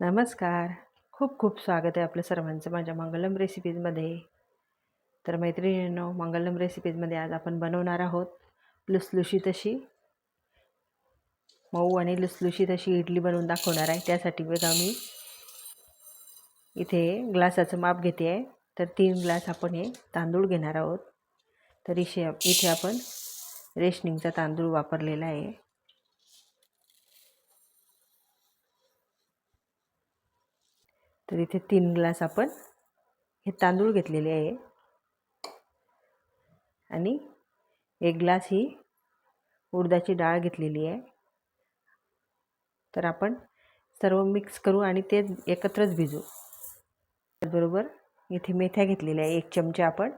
नमस्कार. खूप खूप स्वागत आहे आपलं सर्वांचं माझ्या मंगलम रेसिपीजमध्ये तर मैत्रिणींनो मंगलम रेसिपीजमध्ये आज आपण बनवणार आहोत लुसलुशीत अशी. मऊ आणि लुसलुशीत अशी इडली बनवून दाखवणार आहे. त्यासाठी बघा मी. इथे ग्लासाचं माप घेते आहे. तर तीन ग्लास आपण हे तांदूळ घेणार आहोत. तर इशे इथे आपण रेशनिंगचा तांदूळ वापरलेला आहे. तर इथे तीन ग्लास आपण हे तांदूळ घेतलेले आहे. आणि एक ग्लास ही उडदाची डाळ घेतलेली आहे. तर आपण सर्व मिक्स करू आणि ते एकत्रच भिजू. त्याचबरोबर इथे मेथ्या घेतलेल्या आहे एक चमचा आपण.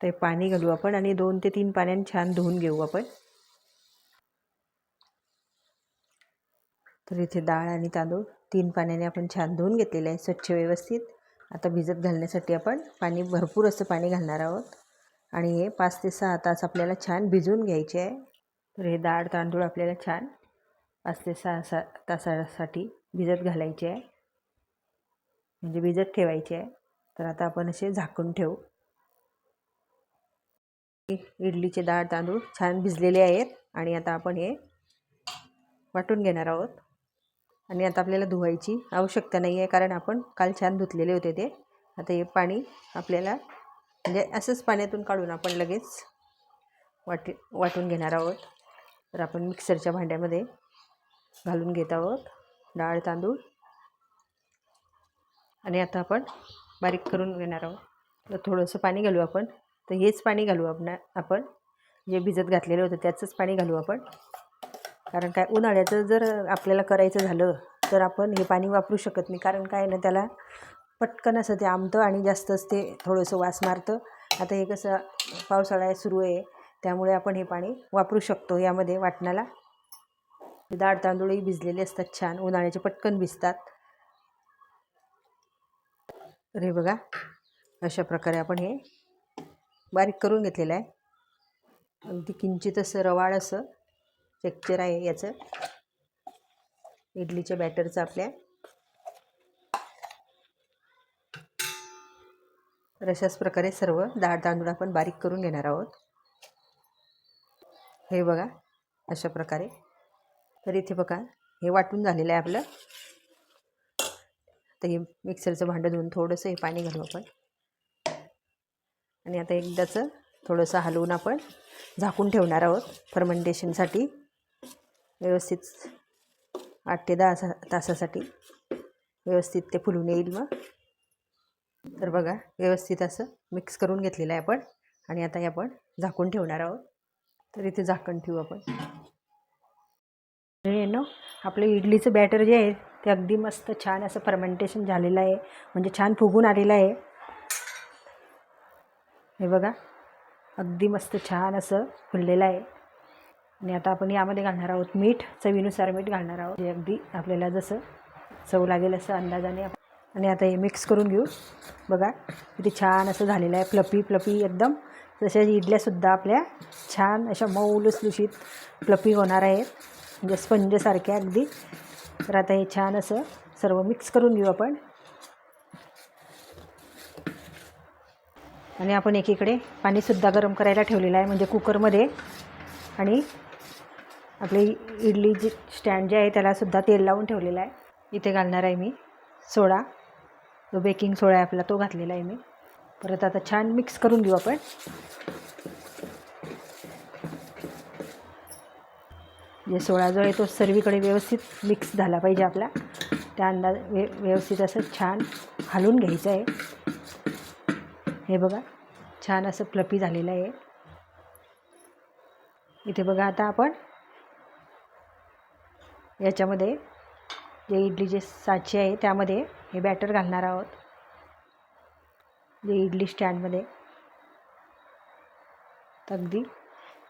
ते पाणी घालू आपण आणि दोन ते तीन पाण्याने छान धुवून घेऊ आपण. तर इथे डाळ आणि तांदूळ तीन पाण्याने आपण छान धुवून घेतलेले आहे स्वच्छ व्यवस्थित. आता भिजत घालण्यासाठी आपण पाणी भरपूर असं पाणी घालणार आहोत. आणि हे पाच ते सहा तास आपल्याला छान भिजवून घ्यायचे आहे. तर हे डाळ तांदूळ आपल्याला छान पाच ते सहा सा तासासाठी भिजत घालायचे आहे. म्हणजे भिजत ठेवायचे आहे. तर आता आपण असे झाकून ठेवू. इडलीचे डाळ तांदूळ छान भिजलेले आहेत. आणि आता आपण हे वाटून घेणार आहोत. आणि आता आपल्याला धुवायची आवश्यकता नाही आहे कारण आपण काल छान धुतलेले होते ते. आता हे पाणी आपल्याला म्हणजे असंच पाण्यातून काढून आपण लगेच वाटी वाटून घेणार आहोत. तर आपण मिक्सरच्या भांड्यामध्ये घालून घेत आहोत डाळ तांदूळ. आणि आता आपण बारीक करून घेणार आहोत. तर थोडंसं पाणी घालू आपण. तर हेच पाणी घालू आपण आपण जे भिजत घातलेलं होतं त्याचंच पाणी घालू आपण. कारण काय उन्हाळ्याचं जर आपल्याला करायचं झालं तर आपण हे पाणी वापरू शकत नाही. कारण काय ना त्याला पटकन असं ते आमतं आणि जास्तच ते थोडंसं वास मारतं. आता हे कसं पावसाळा सुरू आहे त्यामुळे आपण हे पाणी वापरू शकतो यामध्ये वाटणाला. डाळ तांदूळही भिजलेले असतात छान उन्हाळ्याचे पटकन भिजतात. तर हे बघा अशा प्रकारे आपण हे बारीक करून घेतलेलं आहे. अगदी किंचित असं रवाळ असं टेक्चर आहे याचं. इडलीच्या बॅटरचं आपल्या. तर अशाच प्रकारे सर्व डाळ तांदूळ आपण बारीक करून घेणार आहोत. हे बघा अशा प्रकारे. तर इथे बघा हे वाटून झालेलं आहे आपलं. तर हे मिक्सरचं भांडं धुवून थोडंसं हे पाणी घालू आपण. आणि आता एकदाचं थोडंसं हलवून आपण झाकून ठेवणार आहोत. फर्मेंटेशनसाठी व्यवस्थित आठ ते दहा तासासाठी व्यवस्थित ते फुलून येईल मग. तर बघा व्यवस्थित असं मिक्स करून घेतलेलं आहे आपण. आणि आता हे आपण झाकून ठेवणार आहोत. तर इथे झाकण ठेवू आपण. नो आपलं इडलीचं बॅटर जे आहे ते अगदी मस्त छान असं फर्मेंटेशन झालेलं आहे. म्हणजे छान फुगून आलेलं आहे. हे बघा अगदी मस्त छान असं फुललेलं आहे. आणि आता आपण यामध्ये घालणार आहोत मीठ चवीनुसार मीठ घालणार आहोत. जे अगदी आपल्याला जसं चव लागेल असं अंदाजाने आणि आता हे मिक्स करून घेऊ. बघा किती छान असं झालेलं आहे. फ्लपी फ्लपी एकदम. जशा इडल्यासुद्धा आपल्या छान अशा मऊ लुसलुशीत फ्लपी होणार आहेत. म्हणजे स्पंजसारख्या अगदी. तर आता हे छान असं सर्व मिक्स करून घेऊ आपण. आणि आपण एकीकडे पाणीसुद्धा गरम करायला ठेवलेलं आहे. म्हणजे कुकरमध्ये आणि आपली इडली जी स्टँड जे आहे त्यालासुद्धा तेल लावून ठेवलेलं आहे. इथे घालणार आहे मी सोडा. जो बेकिंग सोडा आहे आपला तो घातलेला आहे मी. परत आता छान मिक्स करून घेऊ आपण. जे सोळा जो आहे तो सर्वीकडे व्यवस्थित मिक्स झाला पाहिजे आपला. त्या अंदाज व्य व्यवस्थित असं छान हलवून घ्यायचं आहे. हे बघा छान असं फ्लपी झालेलं आहे. इथे बघा आता आपण याच्यामध्ये जे इडलीचे साचे आहे त्यामध्ये हे बॅटर घालणार आहोत. जे इडली स्टँडमध्ये अगदी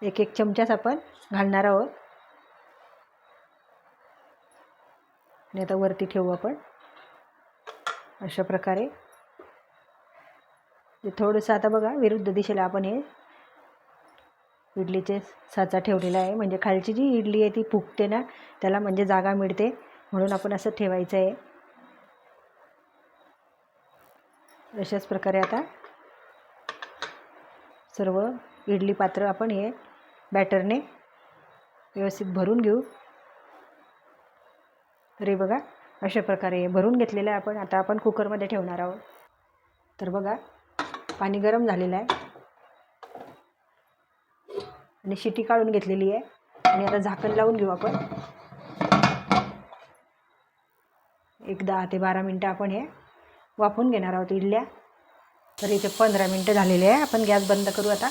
एक एक चमचाच आपण घालणार आहोत. आणि आता वरती ठेवू आपण. अशा प्रकारे. थोडंसं आता बघा विरुद्ध दिशेला आपण हे इडलीचे साचा ठेवलेला आहे. म्हणजे खालची जी इडली आहे ती फुगते ना त्याला म्हणजे जागा मिळते. म्हणून आपण असं ठेवायचं आहे. अशाच प्रकारे आता सर्व इडली पात्र आपण हे बॅटरने व्यवस्थित भरून घेऊ. अरे बघा अशा प्रकारे हे भरून घेतलेलं आहे आपण. आता आपण कुकरमध्ये ठेवणार आहोत. तर बघा पाणी गरम झालेलं आहे. आणि शिटी काढून घेतलेली आहे. आणि आता झाकण लावून घेऊ आपण. एक दहा ते बारा मिनटं आपण हे वाफून घेणार आहोत इडल्या. तर इथे पंधरा मिनटं झालेले आहे. आपण गॅस बंद करू आता.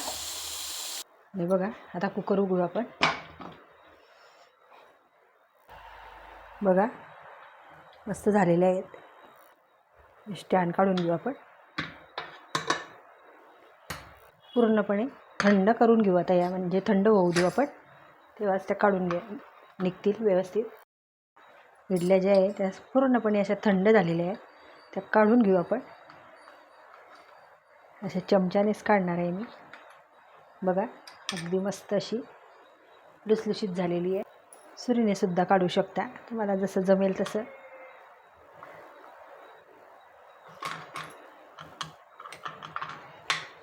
हे बघा आता कुकर उघडू आपण. बघा मस्त झालेले आहेत. स्टँड काढून घेऊ आपण. पूर्णपणे. थंड करून घेऊ आता या म्हणजे थंड होऊ देऊ आपण. तेव्हाच त्या काढून घ्या निघतील व्यवस्थित. इडल्या ज्या आहे त्या पूर्णपणे अशा थंड झालेल्या आहेत. त्या काढून घेऊ आपण. अशा चमच्यानेच काढणार आहे मी. बघा अगदी मस्त अशी लुसलुशीत झालेली आहे. सुरीनेसुद्धा काढू शकता. तुम्हाला जसं जमेल तसं.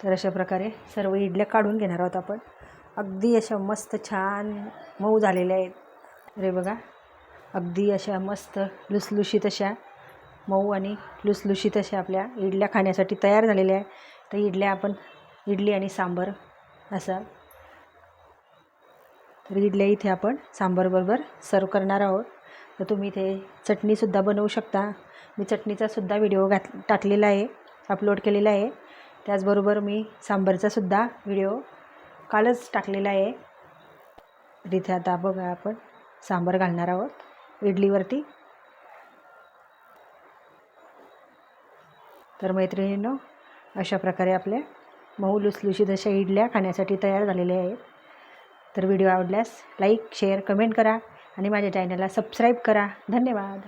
तर अशा प्रकारे सर्व इडल्या काढून घेणार आहोत आपण. अगदी अशा मस्त छान मऊ झालेल्या आहेत. अरे बघा अगदी अशा मस्त लुसलुशीत अशा मऊ आणि लुसलुशीत अशा आपल्या इडल्या खाण्यासाठी तयार झालेल्या आहे तर इडल्या आपण इडली आणि सांबर असा. तर इडल्या इथे आपण सांबरबरोबर सर्व करणार आहोत. तर तुम्ही इथे चटणीसुद्धा बनवू शकता. मी चटणीचासुद्धा व्हिडिओ घात टाकलेला आहे अपलोड केलेला आहे. त्याचबरोबर मी सांबारचासुद्धा व्हिडिओ कालच टाकलेला आहे. तिथे आता बघा आपण सांबार घालणार आहोत इडलीवरती. तर मैत्रिणींनो अशा प्रकारे आपल्या मऊ लुसलुशीत अशा इडल्या खाण्यासाठी तयार झालेल्या आहेत. तर व्हिडिओ आवडल्यास लाईक शेअर कमेंट करा आणि माझ्या चॅनलला सबस्क्राईब करा. धन्यवाद.